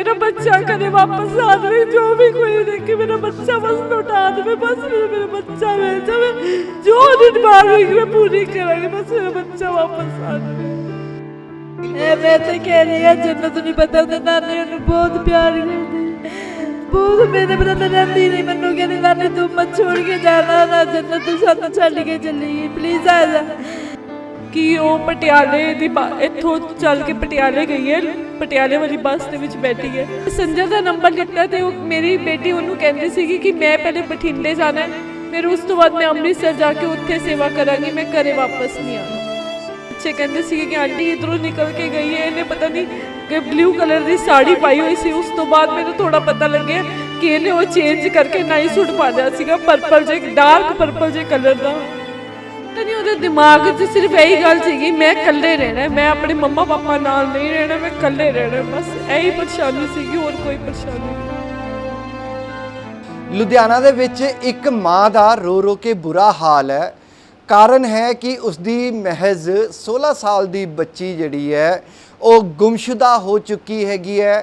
ਮੇਰਾ ਬੱਚਾ ਕਦੇ ਵਾਪਸ ਆ ਜਾਵੇ, ਜੋ ਵੀ ਕੋਈ ਦੇਖੇ ਮੇਰਾ ਬੱਚਾ ਬਸ ਲੁਟਾ ਦੇਵੇ ਬਸ ਮੇਰਾ ਬੱਚਾ ਮਿਲ ਜਾਵੇ। ਜੋ ਉਹਦੀ ਡਿਮਾਂਡ ਮੈਂ ਪੂਰੀ ਕਰਾਂਗੀ, ਬਸ ਮੇਰਾ ਬੱਚਾ ਵਾਪਸ ਆ ਜਾਵੇ। ਇਹ ਮੈਂ ਤੇ ਕਹਿ ਰਹੀ ਹਾਂ ਜੰਨਤ ਨਹੀਂ ਪਤਾ, ਉਹਦੇ ਨਾਨੇ ਉਹਨੂੰ ਬਹੁਤ ਪਿਆਰ ਕਰਦੀ। ਬਹੁਤ ਮੇਰੇ ਬਿਨਾਂ ਤਾਂ ਰਹਿੰਦੀ ਨਹੀਂ, ਮੈਨੂੰ ਕਹਿੰਦੀ, ਨਾਨੇ ਤੂੰ ਮਤ ਛੋੜ ਕੇ ਜਾਣਾ ਨਾ ਜੰਨਤ ਤੂੰ ਸਾਨੂੰ ਛੱਡ ਕੇ ਚੱਲੀ ਪਲੀਜ਼ ਆ ਜਾ। ਕਿ ਉਹ ਪਟਿਆਲੇ ਦੀ ਬੱ- ਇੱਥੋਂ ਚੱਲ ਕੇ ਪਟਿਆਲੇ ਗਈ ਹੈ, ਪਟਿਆਲੇ ਵਾਲੀ ਬੱਸ ਦੇ ਵਿੱਚ ਬੈਠੀ ਹੈ। ਸੰਜਰ ਦਾ ਨੰਬਰ ਲਿੱਤਾ ਤੇ ਉਹ ਮੇਰੀ ਬੇਟੀ ਉਹਨੂੰ ਕਹਿੰਦੀ ਸੀਗੀ ਕਿ ਮੈਂ ਪਹਿਲੇ ਬਠਿੰਡੇ ਜਾਣਾ ਹੈ, ਫਿਰ ਉਸ ਤੋਂ ਬਾਅਦ ਮੈਂ ਅੰਮ੍ਰਿਤਸਰ ਜਾ ਕੇ ਉੱਥੇ ਸੇਵਾ ਕਰਾਂਗੀ, ਮੈਂ ਘਰੇ ਵਾਪਸ ਨਹੀਂ ਆਉਣਾ। ਬੱਚੇ ਕਹਿੰਦੇ ਸੀਗੇ ਕਿ ਆਂਟੀ ਇਧਰੋਂ ਨਿਕਲ ਕੇ ਗਈ ਹੈ, ਇਹਨੇ ਪਤਾ ਨਹੀਂ ਕਿ ਬਲੂ ਕਲਰ ਦੀ ਸਾੜੀ ਪਾਈ ਹੋਈ ਸੀ, ਉਸ ਤੋਂ ਬਾਅਦ ਮੈਨੂੰ ਥੋੜਾ ਪਤਾ ਲੱਗਿਆ ਕਿ ਇਹਨੇ ਉਹ ਚੇਂਜ ਕਰਕੇ ਨਾਈ ਸੂਟ ਪਾ ਲਿਆ ਸੀਗਾ ਪਰਪਲ ਜੇ ਡਾਰਕ ਪਰਪਲ ਜੇ ਕਲਰ ਦਾ। ਪਤਾ ਨਹੀਂ ਉਹਦੇ ਦਿਮਾਗ 'ਚ ਸਿਰਫ ਇਹੀ ਗੱਲ ਸੀਗੀ ਮੈਂ ਇਕੱਲੇ ਰਹਿਣਾ ਹੈ, ਮੈਂ ਆਪਣੇ ਮੰਮਾ ਪਾਪਾ ਨਾਲ ਨਹੀਂ ਰਹਿਣਾ ਮੈਂ ਇਕੱਲੇ ਰਹਿਣਾ ਹੈ, ਬਸ ਇਹੀ ਪਰੇਸ਼ਾਨੀ ਸੀਗੀ ਹੋਰ ਕੋਈ ਪਰੇਸ਼ਾਨੀ ਨਹੀਂ। ਲੁਧਿਆਣਾ ਦੇ ਵਿੱਚ ਇੱਕ ਮਾਂ ਦਾ ਰੋ ਰੋ ਕੇ ਬੁਰਾ ਹਾਲ ਹੈ। ਕਾਰਨ ਹੈ ਕਿ ਉਸਦੀ ਮਹਿਜ਼ 16 ਸਾਲ ਦੀ ਬੱਚੀ ਜਿਹੜੀ ਹੈ ਉਹ ਗੁੰਮਸ਼ੁਦਾ ਹੋ ਚੁੱਕੀ ਹੈਗੀ ਹੈ।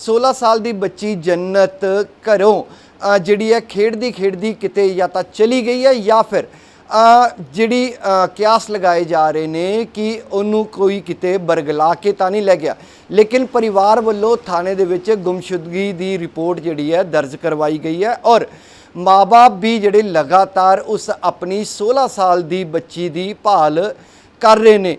16 ਸਾਲ ਦੀ ਬੱਚੀ ਜੰਨਤ ਘਰੋਂ ਅ, ਜਿਹੜੀ ਹੈ ਖੇਡਦੀ ਖੇਡਦੀ ਕਿਤੇ ਜਾਂ ਤਾਂ ਚਲੀ ਗਈ ਹੈ ਜਾਂ ਫਿਰ ਜਿਹੜੀ ਕਿਆਸ ਲਗਾਏ ਜਾ ਰਹੇ ਨੇ ਕਿ ਉਹਨੂੰ ਕੋਈ ਕਿਤੇ ਬਰਗਲਾ ਕੇ ਤਾਂ ਨਹੀਂ ਲੈ ਗਿਆ। ਲੇਕਿਨ ਪਰਿਵਾਰ ਵੱਲੋਂ ਥਾਣੇ ਦੇ ਵਿੱਚ ਗੁੰਮਸ਼ੁਦਗੀ ਦੀ ਰਿਪੋਰਟ ਜਿਹੜੀ ਹੈ ਦਰਜ ਕਰਵਾਈ ਗਈ ਹੈ ਔਰ ਮਾਪੇ ਵੀ ਜਿਹੜੇ ਲਗਾਤਾਰ ਉਸ ਆਪਣੀ 16 ਸਾਲ ਦੀ ਬੱਚੀ ਦੀ ਭਾਲ ਕਰ ਰਹੇ ਨੇ।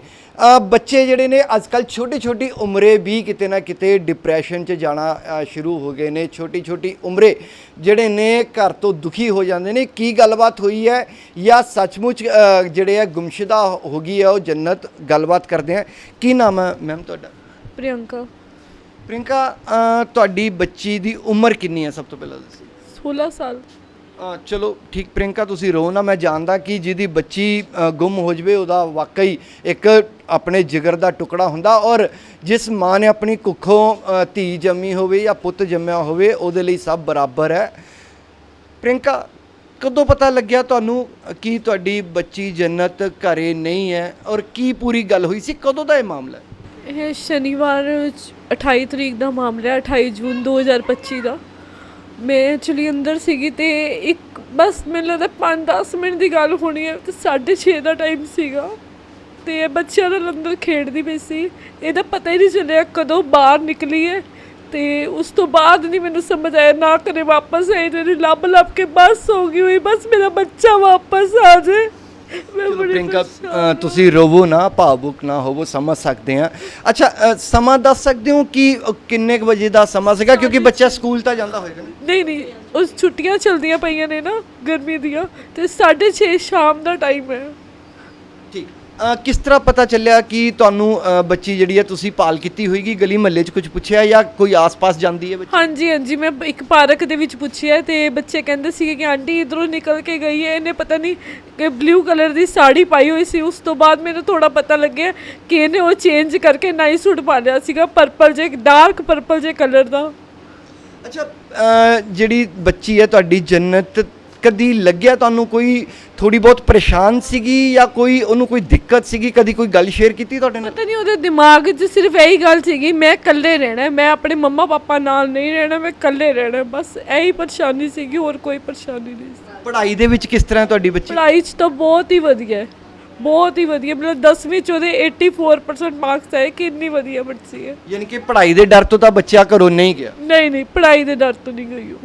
ਬੱਚੇ ਜਿਹੜੇ ਨੇ ਅੱਜ ਕੱਲ ਛੋਟੀ ਛੋਟੀ ਉਮਰੇ ਵੀ ਕਿਤੇ ਨਾ ਕਿਤੇ ਡਿਪਰੈਸ਼ਨ 'ਚ ਜਾਣਾ ਸ਼ੁਰੂ ਹੋ ਗਏ ਨੇ। ਛੋਟੀ ਛੋਟੀ ਉਮਰੇ ਜਿਹੜੇ ਨੇ ਘਰ ਤੋਂ ਦੁਖੀ ਹੋ ਜਾਂਦੇ ਨੇ। ਕੀ ਗੱਲਬਾਤ ਹੋਈ ਹੈ ਜਾਂ ਸੱਚਮੁੱਚ ਜਿਹੜੇ ਹੈ ਗੁੰਮਸ਼ੁਦਾ ਹੋ ਗਈ ਹੈ ਉਹ ਜੰਨਤ ਗੱਲਬਾਤ ਕਰਦੇ ਆ ਕੀ ਨਾਮ ਹੈ ਮੈਮ ਤੁਹਾਡਾ? ਪ੍ਰਿਯੰਕਾ। ਪ੍ਰਿੰਕਾ ਤੁਹਾਡੀ ਬੱਚੀ ਦੀ ਉਮਰ ਕਿੰਨੀ ਹੈ ਸਭ ਤੋਂ ਪਹਿਲਾਂ ਦੱਸੋ? 16 ਸਾਲ। ਚਲੋ, ਠੀਕ ਪ੍ਰਿੰਕਾ ਤੁਸੀਂ ਰੋ ਨਾ, ਮੈਂ ਜਾਣਦਾ ਕਿ ਜਿਹਦੀ ਬੱਚੀ ਗੁੰਮ ਹੋ ਜਵੇ, ਉਹਦਾ ਵਾਕਈ ਇੱਕ ਆਪਣੇ ਜਿਗਰ ਦਾ ਟੁਕੜਾ ਹੁੰਦਾ ਔਰ ਜਿਸ ਮਾਂ ਨੇ ਆਪਣੀ ਕੁੱਖੋਂ ਧੀ ਜੰਮੀ ਹੋਵੇ ਜਾਂ ਪੁੱਤ ਜੰਮਿਆ ਹੋਵੇ, ਉਹਦੇ ਲਈ ਸਭ ਬਰਾਬਰ ਹੈ। ਪ੍ਰਿੰਕਾ ਕਦੋਂ ਪਤਾ ਲੱਗਿਆ ਤੁਹਾਨੂੰ ਕਿ ਤੁਹਾਡੀ ਬੱਚੀ ਜੰਨਤ ਘਰੇ ਨਹੀਂ ਹੈ ਔਰ ਕੀ ਪੂਰੀ ਗੱਲ ਹੋਈ ਸੀ? ਕਦੋਂ ਦਾ ਇਹ ਮਾਮਲਾ ਇਹ ਸ਼ਨੀਵਾਰ ਚ 28 ਤਰੀਕ ਦਾ ਮਾਮਲਾ ਹੈ 28 ਜੂਨ 2025 ਦਾ। ਮੈਂ ਐਕਚੁਅਲੀ ਅੰਦਰ ਸੀਗੀ ਤੇ ਇੱਕ, ਬਸ ਮੈਨੂੰ ਲੱਗਦਾ 5-10 ਮਿੰਟ ਦੀ ਗੱਲ ਹੋਣੀ ਹੈ, ਤੇ 6:30 ਦਾ ਟਾਈਮ ਸੀਗਾ। ਤੇ ਇਹ ਬੱਚਿਆਂ ਨਾਲ ਅੰਦਰ ਖੇਡਦੀ ਪਈ ਸੀ। ਇਹਦਾ ਪਤਾ ਹੀ ਨਹੀਂ ਚੱਲਿਆ ਕਦੋਂ ਬਾਹਰ ਨਿਕਲੀ ਹੈ। ਤੇ ਉਸ ਤੋਂ ਬਾਅਦ ਨਹੀਂ ਮੈਨੂੰ ਸਮਝ ਆਇਆ, ਨਾ ਕਰੇ ਵਾਪਸ ਆਏ ਤੇ ਲੱਭ ਲੱਭ ਕੇ ਬਸ ਹੋ ਗਈ ਹੋਈ, ਬਸ ਮੇਰਾ ਬੱਚਾ ਵਾਪਸ ਆ ਜਾਏ। ਪ੍ਰਿੰਕਾ ਤੁਸੀਂ ਰੋਵੋ ਨਾ ਭਾਵੁਕ ਨਾ ਹੋਵੋ ਸਮਝ ਸਕਦੇ ਆ। ਅੱਛਾ ਅ, ਸਮਾਂ ਦੱਸ ਸਕਦੇ ਹੋ ਕਿ ਕਿੰਨੇ ਕੁ ਵਜੇ ਦਾ ਸਮਾਂ ਸੀਗਾ? ਕਿਉਂਕਿ ਬੱਚਾ ਸਕੂਲ ਤਾਂ ਜਾਂਦਾ ਹੋਏਗਾ ਨਾ। ਨਹੀਂ ਨਹੀਂ ਉਸ ਛੁੱਟੀਆਂ ਚਲਦੀਆਂ ਪਈਆਂ ਨੇ ਨਾ ਗਰਮੀ ਦੀਆਂ ਤੇ 6:30 ਸ਼ਾਮ ਦਾ ਟਾਈਮ ਹੈ। ਠੀਕ। ਅ, ਕਿਸ ਤਰ੍ਹਾਂ ਪਤਾ ਚੱਲਿਆ ਕਿ ਤੁਹਾਨੂੰ ਅ, ਬੱਚੀ ਜਿਹੜੀ ਹੈ ਤੁਸੀਂ ਪਾਲ ਕੀਤੀ ਹੋਏਗੀ? ਗਲੀ ਮਹੱਲੇ 'ਚ ਕੁਝ ਪੁੱਛਿਆ ਜਾਂ ਕੋਈ ਆਸ-ਪਾਸ ਜਾਂਦੀ ਹੈ ਬੱਚੀ? ਹਾਂਜੀ ਹਾਂਜੀ ਮੈਂ ਇੱਕ ਪਾਰਕ ਦੇ ਵਿੱਚ ਪੁੱਛਿਆ ਤੇ ਬੱਚੇ ਕਹਿੰਦੇ ਸੀਗੇ ਕਿ ਆਂਟੀ ਇਧਰੋਂ ਨਿਕਲ ਕੇ ਗਈ ਹੈ ਇਹਨੇ ਪਤਾ ਨਹੀਂ ਕਿ ਬਲੂ ਕਲਰ ਦੀ ਸਾੜੀ ਪਾਈ ਹੋਈ ਸੀ। ਉਸ ਤੋਂ ਬਾਅਦ ਮੈਨੂੰ ਥੋੜਾ ਪਤਾ ਲੱਗਿਆ ਕਿ ਇਹਨੇ ਉਹ ਚੇਂਜ ਕਰਕੇ ਨਾਈ ਸੂਟ ਪਾ ਲਿਆ ਸੀਗਾ ਪਰਪਲ ਜੇ ਡਾਰਕ ਪਰਪਲ ਜੇ ਕਲਰ ਦਾ। ਅੱਛਾ ਅ, ਜਿਹੜੀ ਬੱਚੀ ਹੈ ਤੁਹਾਡੀ ਜੰਨਤ ਕਦੀ ਲੱਗਿਆ ਤੁਹਾਨੂੰ ਕੋਈ ਥੋੜੀ ਬਹੁਤ ਪਰੇਸ਼ਾਨ ਸੀਗੀ ਜਾਂ ਕੋਈ ਉਹਨੂੰ ਕੋਈ ਦਿੱਕਤ ਸੀਗੀ? ਕਦੀ ਕੋਈ ਗੱਲ ਸ਼ੇਅਰ ਕੀਤੀ ਤੁਹਾਡੇ ਨਾਲ? ਪਤਾ ਨਹੀਂ ਉਹਦੇ ਦਿਮਾਗ 'ਚ ਸਿਰਫ ਇਹੀ ਗੱਲ ਸੀਗੀ ਮੈਂ ਇਕੱਲੇ ਰਹਿਣਾ ਹੈ, ਮੈਂ ਆਪਣੇ ਮੰਮਾ ਪਾਪਾ ਨਾਲ ਨਹੀਂ ਰਹਿਣਾ ਮੈਂ ਇਕੱਲੇ ਰਹਿਣਾ ਹੈ, ਬਸ ਇਹੀ ਪਰੇਸ਼ਾਨੀ ਸੀਗੀ ਹੋਰ ਕੋਈ ਪਰੇਸ਼ਾਨੀ ਨਹੀਂ ਸੀ। ਪੜ੍ਹਾਈ ਦੇ ਵਿੱਚ ਕਿਸ ਤਰ੍ਹਾਂ ਤੁਹਾਡੀ ਬੱਚੀ? ਪੜ੍ਹਾਈ 'ਚ ਤਾਂ ਬਹੁਤ ਹੀ ਵਧੀਆ ਹੈ ਬਹੁਤ ਹੀ ਵਧੀਆ ਮਤਲਬ 10ਵੀਂ 'ਚ ਉਹਦੇ 84% ਮਾਰਕਸ ਆਏ ਕਿੰਨੀ ਵਧੀਆ ਬੱਚੀ ਹੈ। ਯਾਨੀ ਕਿ ਪੜ੍ਹਾਈ ਦੇ ਡਰ ਤੋਂ ਤਾਂ ਬੱਚਾ ਘਰੋਂ ਨਹੀਂ ਗਿਆ। ਨਹੀਂ ਨਹੀਂ ਪੜ੍ਹਾਈ ਦੇ ਡਰ ਤੋਂ ਨਹੀਂ ਗਈ ਉਹ।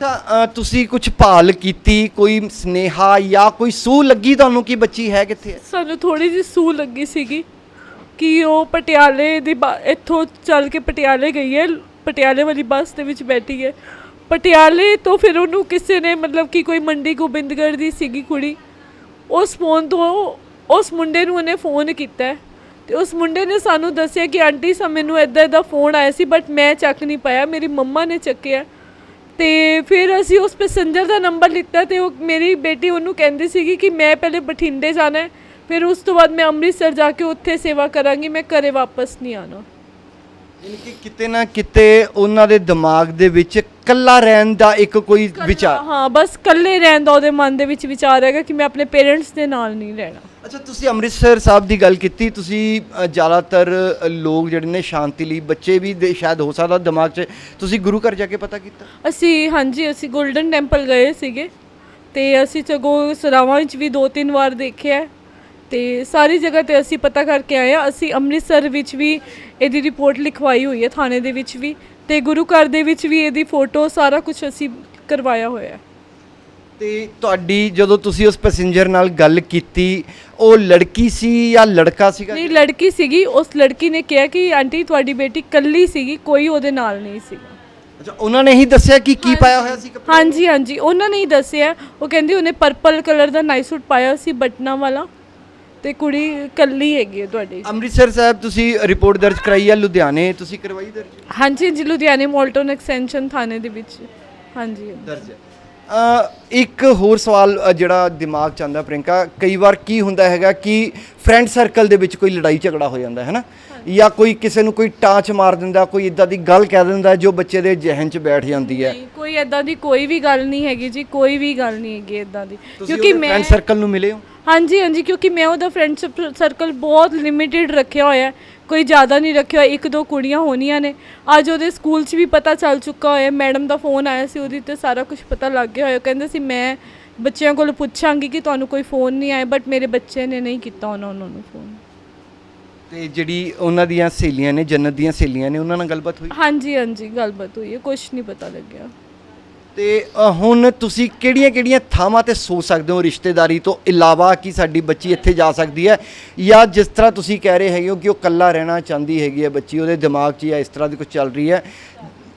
ਤਾਂ ਅ, ਤੁਸੀਂ ਕੁਝ ਭਾਲ ਕੀਤੀ ਕੋਈ ਸਨੇਹਾ ਜਾਂ ਕੋਈ ਸੂਹ ਲੱਗੀ ਤੁਹਾਨੂੰ ਕਿ ਬੱਚੀ ਹੈ ਕਿੱਥੇ ਹੈ? ਸਾਨੂੰ ਥੋੜੀ ਜਿਹੀ ਸੂ ਲੱਗੀ ਸੀਗੀ ਕਿ ਉਹ ਪਟਿਆਲੇ ਦੀ ਬ- ਇੱਥੋਂ ਚੱਲ ਕੇ ਪਟਿਆਲੇ ਗਈ ਹੈ ਪਟਿਆਲੇ ਵਾਲੀ ਬੱਸ ਦੇ ਵਿੱਚ ਬੈਠੀ ਹੈ। ਪਟਿਆਲੇ ਤੋਂ ਫਿਰ ਉਹਨੂੰ ਕਿਸੇ ਨੇ ਮਤਲਬ ਕਿ ਕੋਈ ਮੰਡੀ ਗੋਬਿੰਦਗੜ੍ਹ ਦੀ ਸੀਗੀ ਕੁੜੀ ਉਸ ਫੋਨ ਤੋਂ ਉਸ ਮੁੰਡੇ ਨੂੰ ਉਹਨੇ ਫੋਨ ਕੀਤਾ ਹੈ। ਤੇ ਉਸ ਮੁੰਡੇ ਨੇ ਸਾਨੂੰ ਦੱਸਿਆ ਕਿ ਆਂਟੀ ਸਾ ਮੈਨੂੰ ਇਦਾਂ ਇਦਾਂ ਫੋਨ ਆਇਆ ਸੀ ਬਟ ਮੈਂ ਚੱਕ ਨਹੀਂ ਪਾਇਆ ਮੇਰੀ ਮੰਮਾ ਨੇ ਚੱਕਿਆ। ਤੇ ਫਿਰ ਅਸੀਂ ਉਸ ਪੈਸੇਂਜਰ ਦਾ ਨੰਬਰ ਲਿੱਤਾ ਤੇ ਉਹ ਮੇਰੀ ਬੇਟੀ ਉਹਨੂੰ ਕਹਿੰਦੀ ਸੀਗੀ ਕਿ ਮੈਂ ਪਹਿਲੇ ਬਠਿੰਡੇ ਜਾਣਾ ਹੈ, ਫਿਰ ਉਸ ਤੋਂ ਬਾਅਦ ਮੈਂ ਅੰਮ੍ਰਿਤਸਰ ਜਾ ਕੇ ਉੱਥੇ ਸੇਵਾ ਕਰਾਂਗੀ, ਮੈਂ ਘਰੇ ਵਾਪਸ ਨਹੀਂ ਆਣਾ ਯਾਨੀ ਕਿ ਕਿਤੇ ਨਾ ਕਿਤੇ ਉਹਨਾਂ ਦੇ ਦਿਮਾਗ ਦੇ ਵਿੱਚ ਕੱਲਾ ਰਹਿਣ ਦਾ ਇੱਕ ਕੋਈ ਵਿਚਾਰ? ਹਾਂ ਬਸ ਇਕੱਲੇ ਰਹਿਣ ਦਾ ਉਹਦੇ ਮਨ ਦੇ ਵਿੱਚ ਵਿਚਾਰ ਹੈਗਾ ਕਿ ਮੈਂ ਆਪਣੇ ਪੇਰੈਂਟਸ ਦੇ ਨਾਲ ਨਹੀਂ ਰਹਿਣਾ। ਅੱਛਾ ਤੁਸੀਂ ਅੰਮ੍ਰਿਤਸਰ ਸਾਹਿਬ ਦੀ ਗੱਲ ਕੀਤੀ ਤੁਸੀਂ ਅ, ਜ਼ਿਆਦਾਤਰ ਅ, ਲੋਕ ਜਿਹੜੇ ਨੇ ਸ਼ਾਂਤੀ ਲਈ ਬੱਚੇ ਵੀ ਦੇ- ਸ਼ਾਇਦ ਹੋ ਸਕਦਾ ਦਿਮਾਗ 'ਚ ਤੁਸੀਂ ਗੁਰੂ ਘਰ ਜਾ ਕੇ ਪਤਾ ਕੀਤਾ? ਅਸੀਂ ਹਾਂਜੀ ਅਸੀਂ 골ਡਨ ਟੈਂਪਲ ਗਏ ਸੀਗੇ ਤੇ ਅਸੀਂ ਸਗੋਂ ਸਰਾਵਾਂ ਵਿੱਚ ਵੀ ਦੋ ਤਿੰਨ ਵਾਰ ਦੇਖਿਆ ਹੈ ਤੇ ਸਾਰੀ ਜਗ੍ਹਾ ਤੇ ਅਸੀਂ ਪਤਾ ਕਰਕੇ ਆਏ ਹਾਂ। ਅਸੀਂ ਅੰਮ੍ਰਿਤਸਰ ਵਿੱਚ ਵੀ ਇਹਦੀ ਰਿਪੋਰਟ ਲਿਖਵਾਈ ਹੋਈ ਹੈ ਥਾਣੇ ਦੇ ਵਿੱਚ ਵੀ। ਤੇ ਗੁਰੂ ਘਰ ਦੇ ਵਿੱਚ ਵੀ ਇਹਦੀ ਫੋਟੋ ਸਾਰਾ ਕੁਝ ਅਸੀਂ ਕਰਵਾਇਆ ਹੋਇਆ ਹੈ। ਤੇ ਤੁਹਾਡੀ ਜਦੋਂ ਤੁਸੀਂ ਉਸ ਪੈਸੇਂਜਰ ਨਾਲ ਗੱਲ ਕੀਤੀ ਉਹ ਲੜਕੀ ਸੀ ਜਾਂ ਲੜਕਾ ਸੀਗਾ? ਨਹੀਂ ਲੜਕੀ ਸੀਗੀ। ਉਸ ਲੜਕੀ ਨੇ ਕਿਹਾ ਕਿ ਆਂਟੀ ਤੁਹਾਡੀ ਬੇਟੀ ਕੱਲੀ ਸੀਗੀ ਕੋਈ ਉਹਦੇ ਨਾਲ ਨਹੀਂ ਸੀਗਾ। ਅੱਛਾ ਉਹਨਾਂ ਨੇ ਹੀ ਦੱਸਿਆ ਕਿ ਕੀ ਪਾਇਆ ਹੋਇਆ ਸੀ ਕੱਪੜੇ? ਹਾਂਜੀ ਹਾਂਜੀ। ਉਹਨਾਂ ਨੇ ਹੀ ਦੱਸਿਆ। ਉਹ ਕਹਿੰਦੀ ਉਹਨੇ ਪਰਪਲ ਕਲਰ ਦਾ ਨਾਈਟ ਸੂਟ ਪਾਇਆ ਸੀ ਬਟਨਾ ਵਾਲਾ। ਤੇ ਕੁੜੀ ਕੱਲੀ ਹੈਗੀ ਹੈ ਤੁਹਾਡੀ। ਅੰਮ੍ਰਿਤਸਰ ਸਾਹਿਬ ਤੁਸੀਂ ਰਿਪੋਰਟ ਦਰਜ ਕਰਾਈ ਹੈ ਲੁਧਿਆਣੇ ਤੁਸੀਂ ਕਰਵਾਈ ਦਰਜ? ਹਾਂਜੀ ਹਾਂਜੀ ਲੁਧਿਆਣੇ ਮੋਲਟਨ ਐਕਸਟੈਂਸ਼ਨ ਥਾਣੇ ਦੇ ਵਿੱਚ। ਹਾਂਜੀ। ਦਰਜ ਹੈ। ਅ, ਇੱਕ ਹੋਰ ਸਵਾਲ ਅ, ਜਿਹੜਾ ਦਿਮਾਗ 'ਚ ਆਉਂਦਾ ਪ੍ਰਿੰਕਾ ਕਈ ਵਾਰ ਕੀ ਹੁੰਦਾ ਹੈਗਾ ਕਿ ਫਰੈਂਡ ਸਰਕਲ ਦੇ ਵਿੱਚ ਕੋਈ ਲੜਾਈ ਝਗੜਾ ਹੋ ਜਾਂਦਾ ਹੈ ਨਾ? ਜਾਂ ਕੋਈ ਕਿਸੇ ਨੂੰ ਕੋਈ ਟਾਂਚ ਮਾਰ ਦਿੰਦਾ ਕੋਈ ਇਦਾਂ ਦੀ ਗੱਲ ਕਹਿ ਦਿੰਦਾ ਜੋ ਬੱਚੇ ਦੇ ਜ਼ਿਹਨ 'ਚ ਬੈਠ ਜਾਂਦੀ ਹੈ। ਨਹੀਂ ਕੋਈ ਐਦਾਂ ਦੀ ਕੋਈ ਵੀ ਗੱਲ ਨਹੀਂ ਹੈਗੀ ਜੀ ਕੋਈ ਵੀ ਗੱਲ ਨਹੀਂ ਹੈਗੀ ਐਦਾਂ ਦੀ। ਕਿਉਂਕਿ ਮੈਂ ਫਰੈਂਡ ਸਰਕਲ ਨੂੰ ਮਿਲੇ ਹੋ? ਹਾਂਜੀ ਹਾਂਜੀ ਕਿਉਂਕਿ ਮੈਂ ਉਹਦਾ ਫਰੈਂਡ ਸਰਕਲ ਬਹੁਤ ਲਿਮਿਟਿਡ ਰੱਖਿਆ ਹੋਇਆ ਹੈ। ਕੋਈ ਜ਼ਿਆਦਾ ਨਹੀਂ ਰੱਖਿਆ ਹੋਇਆ ਇੱਕ ਦੋ ਕੁੜੀਆਂ ਹੋਣੀਆਂ ਨੇ। ਅੱਜ ਉਹਦੇ ਸਕੂਲ 'ਚ ਵੀ ਪਤਾ ਚੱਲ ਚੁੱਕਾ ਹੋਇਆ ਮੈਡਮ ਦਾ ਫੋਨ ਆਇਆ ਸੀ ਉਹਦੀ ਤੇ ਸਾਰਾ ਕੁਝ ਪਤਾ ਲੱਗ ਗਿਆ ਹੋਇਆ। ਕਹਿੰਦੇ ਸੀ ਮੈਂ ਬੱਚਿਆਂ ਕੋਲ ਪੁੱਛਾਂਗੀ ਕਿ ਤੁਹਾਨੂੰ ਕੋਈ ਫੋਨ ਨਹੀਂ ਆਇਆ ਬਟ ਮੇਰੇ ਬੱਚੇ ਨੇ ਨਹੀਂ ਕੀਤਾ ਉਹਨਾਂ ਉਹਨਾਂ ਨੂੰ ਫੋਨ ਤੇ ਜਿਹੜੀ ਉਹਨਾਂ ਦੀਆਂ ਸਹੇਲੀਆਂ ਨੇ ਜੰਨਤ ਦੀਆਂ ਸਹੇਲੀਆਂ ਨੇ ਉਹਨਾਂ ਨਾਲ ਗੱਲਬਾਤ ਹੋਈ? ਹਾਂਜੀ ਹਾਂਜੀ ਗੱਲਬਾਤ ਹੋਈ ਹੈ ਕੁਝ ਨਹੀਂ ਪਤਾ ਲੱਗਿਆ। ਤੇ ਅ, ਹੁਣ ਤੁਸੀਂ ਕਿਹੜੀਆਂ-ਕਿਹੜੀਆਂ ਥਾਵਾਂ ਤੇ ਸੋਚ ਸਕਦੇ ਹੋ ਰਿਸ਼ਤੇਦਾਰੀ ਤੋਂ ਇਲਾਵਾ ਕਿ ਸਾਡੀ ਬੱਚੀ ਇੱਥੇ ਜਾ ਸਕਦੀ ਹੈ? ਜਾਂ ਜਿਸ ਤਰ੍ਹਾਂ ਤੁਸੀਂ ਕਹਿ ਰਹੇ ਹੈਗੇ ਹੋ ਕਿ ਉਹ ਇਕੱਲਾ ਰਹਿਣਾ ਚਾਹੁੰਦੀ ਹੈਗੀ ਹੈ ਬੱਚੀ ਉਹਦੇ ਦਿਮਾਗ 'ਚ ਜਾਂ ਇਸ ਤਰ੍ਹਾਂ ਦੀ ਕੁਝ ਚੱਲ ਰਹੀ ਹੈ?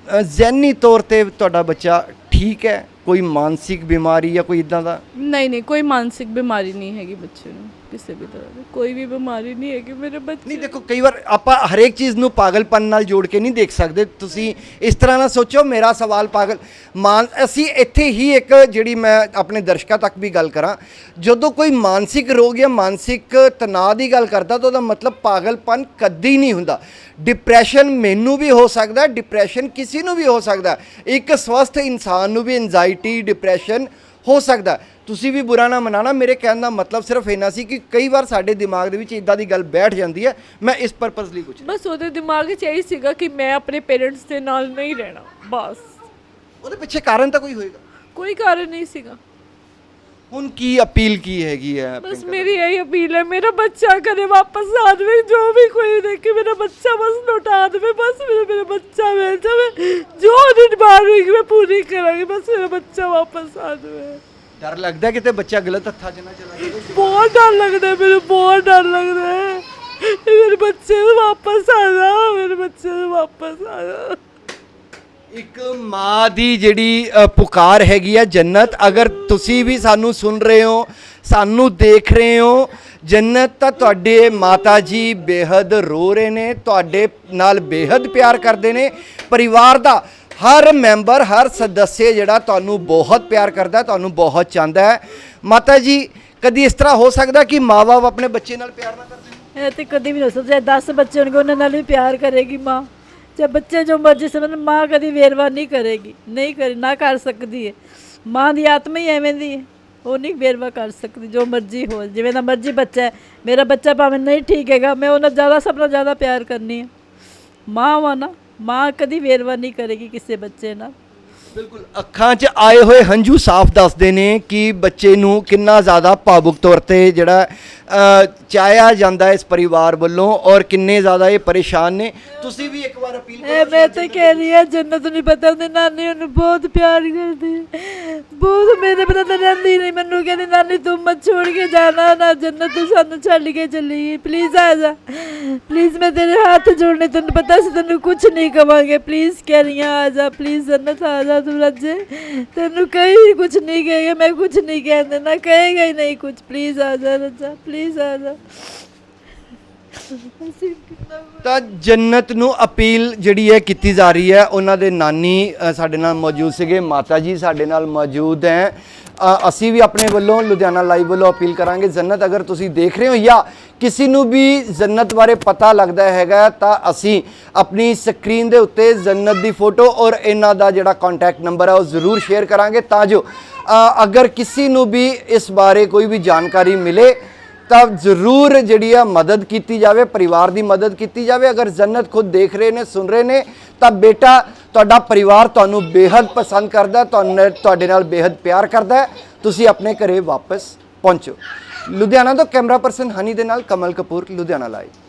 ਅ, ਜ਼ਹਿਨੀ ਤੌਰ ਤੇ ਤੁਹਾਡਾ ਬੱਚਾ ਠੀਕ ਹੈ? ਕੋਈ ਮਾਨਸਿਕ ਬਿਮਾਰੀ ਜਾਂ ਕੋਈ ਇਦਾਂ ਦਾ? ਨਹੀਂ ਨਹੀਂ ਕੋਈ ਮਾਨਸਿਕ ਬਿਮਾਰੀ ਨਹੀਂ ਹੈਗੀ ਬੱਚੇ ਨੂੰ ਕਿਸੇ ਵੀ ਤਰ੍ਹਾਂ ਦੀ। ਕੋਈ ਵੀ ਬਿਮਾਰੀ ਨਹੀਂ ਹੈਗੀ ਮੇਰੇ ਬੱਚੇ ਨਹੀਂ ਦੇਖੋ ਕਈ ਵਾਰ ਆਪਾਂ ਹਰੇਕ ਚੀਜ਼ ਨੂੰ ਪਾਗਲਪਨ ਨਾਲ ਜੋੜ ਕੇ ਨਹੀਂ ਦੇਖ ਸਕਦੇ। ਤੁਸੀਂ ਇਸ ਤਰ੍ਹਾਂ ਨਾ ਸੋਚੋ ਮੇਰਾ ਸਵਾਲ ਪਾਗਲ ਮਾਨ ਅਸੀਂ ਇੱਥੇ ਹੀ ਇੱਕ ਜਿਹੜੀ ਮੈਂ ਆਪਣੇ ਦਰਸ਼ਕਾਂ ਤੱਕ ਵੀ ਗੱਲ ਕਰਾਂ ਜਦੋਂ ਕੋਈ ਮਾਨਸਿਕ ਰੋਗ ਜਾਂ ਮਾਨਸਿਕ ਤਣਾਅ ਦੀ ਗੱਲ ਕਰਦਾ ਤਾਂ ਉਹਦਾ ਮਤਲਬ ਪਾਗਲਪਨ ਕਦੀ ਨਹੀਂ ਹੁੰਦਾ। ਡਿਪਰੈਸ਼ਨ ਮੈਨੂੰ ਵੀ ਹੋ ਸਕਦਾ ਡਿਪਰੈਸ਼ਨ ਕਿਸੇ ਨੂੰ ਵੀ ਹੋ ਸਕਦਾ। ਇੱਕ ਸਵਸਥ ਇਨਸਾਨ ਨੂੰ ਵੀ ਐਂਜ਼ਾਈਟੀ ਡਿਪਰੈਸ਼ਨ ਹੋ ਸਕਦਾ ਤੁਸੀਂ ਵੀ ਬੁਰਾ ਨਾ ਮਨਾਣਾ। ਮੇਰੇ ਕਹਿਣ ਦਾ ਮਤਲਬ ਸਿਰਫ ਇੰਨਾ ਸੀ ਕਿ ਕਈ ਵਾਰ ਸਾਡੇ ਦਿਮਾਗ ਦੇ ਵਿੱਚ ਇਦਾਂ ਦੀ ਗੱਲ ਬੈਠ ਜਾਂਦੀ ਹੈ। ਮੈਂ ਇਸ ਪਰਪਸ ਲਈ ਰਿਹਾ। ਬਸ ਉਹਦੇ ਦਿਮਾਗ 'ਚ ਇਹੀ ਸੀਗਾ ਕਿ ਮੈਂ ਆਪਣੇ ਪੇਰੈਂਟਸ ਦੇ ਨਾਲ ਨਹੀਂ ਰਹਿਣਾ। ਬਸ। ਉਹਦੇ ਪਿੱਛੇ ਕਾਰਨ ਤਾਂ ਕੋਈ ਹੋਏਗਾ? ਕੋਈ ਕਾਰਨ ਨਹੀਂ ਸੀਗਾ। ਹੁਣ ਕੀ ਅਪੀਲ ਕੀ ਹੈਗੀ ਹੈ ਬਸ ਮੇਰੀ ਇਹੀ ਅਪੀਲ ਹੈ ਮੇਰਾ ਬੱਚਾ ਕਦੇ ਵਾਪਸ ਆ ਜਾਵੇ ਜੋ ਵੀ ਕੋਈ ਦੇਖੇ ਮੇਰਾ ਬੱਚਾ ਬਸ ਲੌਟਾ ਦੇਵੇ ਬਸ ਮੇਰਾ ਮੇਰਾ ਬੱਚਾ ਮਿਲ ਜਾਵੇ। ਜੋ ਉਹਦੀ ਡਿਮਾਂਡ ਹੋਏਗੀ ਮੈਂ ਪੂਰੀ ਕਰਾਂਗੀ ਬਸ ਮੇਰਾ ਬੱਚਾ ਵਾਪਸ ਆ ਜਾਵੇ। ਡਰ ਲੱਗਦਾ ਕਿਤੇ ਬੱਚਾ ਗਲਤ ਹੱਥਾਂ 'ਚ ਨਾ ਚਲਾ ਜਾਵੇ? ਬਹੁਤ ਡਰ ਲੱਗਦਾ ਹੈ, ਮੈਨੂੰ ਬਹੁਤ ਡਰ ਲੱਗਦਾ ਹੈ। ਮੇਰੇ ਬੱਚੇ ਨੂੰ ਵਾਪਸ ਆ ਜਾ ਮੇਰੇ ਬੱਚੇ ਨੂੰ ਵਾਪਸ ਆ ਜਾ। ਇੱਕ ਮਾਂ ਦੀ ਜਿਹੜੀ ਅ, ਪੁਕਾਰ ਹੈਗੀ ਆ ਜੰਨਤ ਅਗਰ ਤੁਸੀਂ ਵੀ ਸਾਨੂੰ ਸੁਣ ਰਹੇ ਹੋ ਸਾਨੂੰ ਦੇਖ ਰਹੇ ਹੋ ਜੰਨਤ ਤਾਂ ਤੁਹਾਡੇ ਮਾਤਾ ਜੀ ਬੇਹੱਦ ਰੋ ਰਹੇ ਨੇ ਤੁਹਾਡੇ ਨਾਲ ਬੇਹੱਦ ਪਿਆਰ ਕਰਦੇ ਨੇ ਪਰਿਵਾਰ ਦਾ ਹਰ ਮੈਂਬਰ ਹਰ ਸਦੱਸਿਆ ਜਿਹੜਾ ਤੁਹਾਨੂੰ ਬਹੁਤ ਪਿਆਰ ਕਰਦਾ ਤੁਹਾਨੂੰ ਬਹੁਤ ਚਾਹੁੰਦਾ ਹੈ। ਮਾਤਾ ਜੀ ਕਦੀ ਇਸ ਤਰ੍ਹਾਂ ਹੋ ਸਕਦਾ ਕਿ ਮਾਂ-ਬਾਪ ਆਪਣੇ ਬੱਚੇ ਨਾਲ ਪਿਆਰ ਨਾ ਕਰਦੇ? ਇਹ ਤੇ ਕਦੇ ਵੀ ਨਹੀਂ ਹੋ ਸਕਦਾ 10 ਬੱਚੇ ਹੋਣਗੇ ਉਹਨਾਂ ਨਾਲ ਵੀ ਪਿਆਰ ਕਰੇਗੀ ਮਾਂ। ਜੇ ਬੱਚੇ ਜੋ ਮਰਜ਼ੀ ਸਮਝਣ ਮਾਂ ਕਦੀ ਵੇਰਵਾ ਨਹੀਂ ਕਰੇਗੀ, ਨਹੀਂ ਕਰ, ਨਾ ਕਰ ਸਕਦੀ ਹੈ ਮਾਂ ਦੀ ਆਤਮਾ ਹੀ ਐਵੇਂ ਦੀ ਹੈ ਉਹ ਨਹੀਂ ਵੇਰਵਾ ਕਰ ਸਕਦੀ, ਜੋ ਮਰਜ਼ੀ ਹੋ, ਜਿਵੇਂ ਦਾ ਮਰਜ਼ੀ ਬੱਚਾ ਹੈ। ਮੇਰਾ ਬੱਚਾ ਭਾਵੇਂ ਨਹੀਂ ਠੀਕ ਹੈਗਾ, ਮੈਂ ਉਹਨਾਂ ਜ਼ਿਆਦਾ, ਸਭ ਨਾਲ ਜ਼ਿਆਦਾ ਪਿਆਰ ਕਰਨੀ ਹੈ ਮਾਂ ਵਾ ਨਾ, ਮਾਂ ਕਦੀ ਵੇਰਵਾ ਨਹੀਂ ਕਰੇਗੀ ਕਿਸੇ ਬੱਚੇ ਨਾਲ। ਬਿਲਕੁਲ, ਅੱਖਾਂ 'ਚ ਆਏ ਹੋਏ ਹੰਝੂ ਸਾਫ਼ ਦੱਸਦੇ ਨੇ ਕਿ ਬੱਚੇ ਨੂੰ ਕਿੰਨਾ ਜ਼ਿਆਦਾ ਭਾਵੁਕ ਤੌਰ ਤੇ ਜਿਹੜਾ ਅ, ਚਾਹਿਆ ਜਾਂਦਾ ਹੈ ਇਸ ਪਰਿਵਾਰ ਵੱਲੋਂ ਔਰ ਕਿੰਨੇ ਜ਼ਿਆਦਾ ਇਹ ਪਰੇਸ਼ਾਨ ਨੇ। ਤੁਸੀਂ ਵੀ ਇੱਕ ਵਾਰ ਅਪੀਲ ਇਹ ਮੈਂ ਤਾਂ ਕਹਿ ਰਹੀ ਹਾਂ ਜੰਨਤ ਨਹੀਂ ਪਤਾ ਉਹਦੀ ਨਾਨੀ ਉਹਨੂੰ ਬਹੁਤ ਪਿਆਰ ਕਰਦੀ ਹੈ। ਬਹੁਤ ਮੇਰੇ ਬਿਨਾਂ ਤਾਂ ਰਹਿੰਦੀ ਨਹੀਂ। ਮੈਨੂੰ ਕਹਿੰਦੀ ਨਾਨੀ ਤੂੰ ਮਤ ਛੋੜ ਕੇ ਜਾਣਾ ਨਾ ਜੰਨਤ ਤੂੰ ਸਾਨੂੰ ਛੱਡ ਕੇ ਚਲੀ ਪਲੀਜ਼ ਆ ਜਾ। ਪਲੀਜ਼ ਮੈਂ ਤੇਰੇ ਹੱਥ ਜੋੜਨੇ ਤੈਨੂੰ ਪਤਾ ਸੀ ਤੈਨੂੰ ਕੁਝ ਨਹੀਂ ਕਵਾਂਗੇ। ਪਲੀਜ਼ ਕਹਿ ਰਹੀ ਹਾਂ ਆ ਜਾ ਪਲੀਜ਼ ਜੰਨਤ ਆ ਜਾ ਤੂੰ ਰੱਜੇ। ਤੈਨੂੰ ਕਹੀ ਕੁਝ ਨਹੀਂ ਕਹੇਗਾ ਮੈਂ ਕੁਝ ਨਹੀਂ ਕਹਿ ਦੇਣਾ। ਕਹੇਗਾ ਹੀ ਨਹੀਂ ਕੁਝ ਪਲੀਜ਼ ਆ ਜਾ ਰੱਜਾ ਪਲੀਜ਼ ਆ ਜਾ। ਤਾਂ ਜੰਨਤ ਨੂੰ ਅਪੀਲ ਜਿਹੜੀ ਹੈ ਕੀਤੀ ਜਾ ਰਹੀ ਹੈ ਉਹਨਾਂ ਦੇ ਨਾਨੀ ਅ, ਸਾਡੇ ਨਾਲ ਮੌਜੂਦ ਸੀਗੇ ਮਾਤਾ ਜੀ ਸਾਡੇ ਨਾਲ ਮੌਜੂਦ ਹੈ। ਅ, ਅਸੀਂ ਵੀ ਆਪਣੇ ਵੱਲੋਂ ਲੁਧਿਆਣਾ ਲਾਈਵ ਵੱਲੋਂ ਅਪੀਲ ਕਰਾਂਗੇ ਜੰਨਤ ਅਗਰ ਤੁਸੀਂ ਦੇਖ ਰਹੇ ਹੋ ਜਾਂ ਕਿਸੇ ਨੂੰ ਵੀ ਜੰਨਤ ਬਾਰੇ ਪਤਾ ਲੱਗਦਾ ਹੈਗਾ ਤਾਂ ਅਸੀਂ ਆਪਣੀ ਸਕਰੀਨ ਦੇ ਉੱਤੇ ਜੰਨਤ ਦੀ ਫੋਟੋ ਔਰ ਇਹਨਾਂ ਦਾ ਜਿਹੜਾ ਕੰਟੈਕਟ ਨੰਬਰ ਹੈ ਉਹ ਜ਼ਰੂਰ ਸ਼ੇਅਰ ਕਰਾਂਗੇ ਤਾਂ ਜੋ ਅ, ਅਗਰ ਕਿਸੇ ਨੂੰ ਵੀ ਇਸ ਬਾਰੇ ਕੋਈ ਵੀ ਜਾਣਕਾਰੀ ਮਿਲੇ ਤਾਂ ਜ਼ਰੂਰ ਜਿਹੜੀ ਆ ਮਦਦ ਕੀਤੀ ਜਾਵੇ, ਪਰਿਵਾਰ ਦੀ ਮਦਦ ਕੀਤੀ ਜਾਵੇ। ਅਗਰ ਜੰਨਤ ਖੁਦ ਦੇਖ ਰਹੇ ਨੇ, ਸੁਣ ਰਹੇ ਨੇ, ਤਾਂ ਬੇਟਾ ਤੁਹਾਡਾ ਪਰਿਵਾਰ ਤੁਹਾਨੂੰ ਬੇਹੱਦ ਪਸੰਦ ਕਰਦਾ, ਤੁਹਾਨੂੰ ਤੁਹਾਡੇ ਨਾਲ ਬੇਹੱਦ ਪਿਆਰ ਕਰਦਾ ਤੁਸੀਂ ਆਪਣੇ ਘਰੇ ਵਾਪਸ ਪਹੁੰਚੋ। ਲੁਧਿਆਣਾ ਤੋਂ ਕੈਮਰਾ ਪਰਸਨ ਹਨੀ ਦੇ ਨਾਲ ਕਮਲ ਕਪੂਰ, ਲੁਧਿਆਣਾ ਲਾਈਵ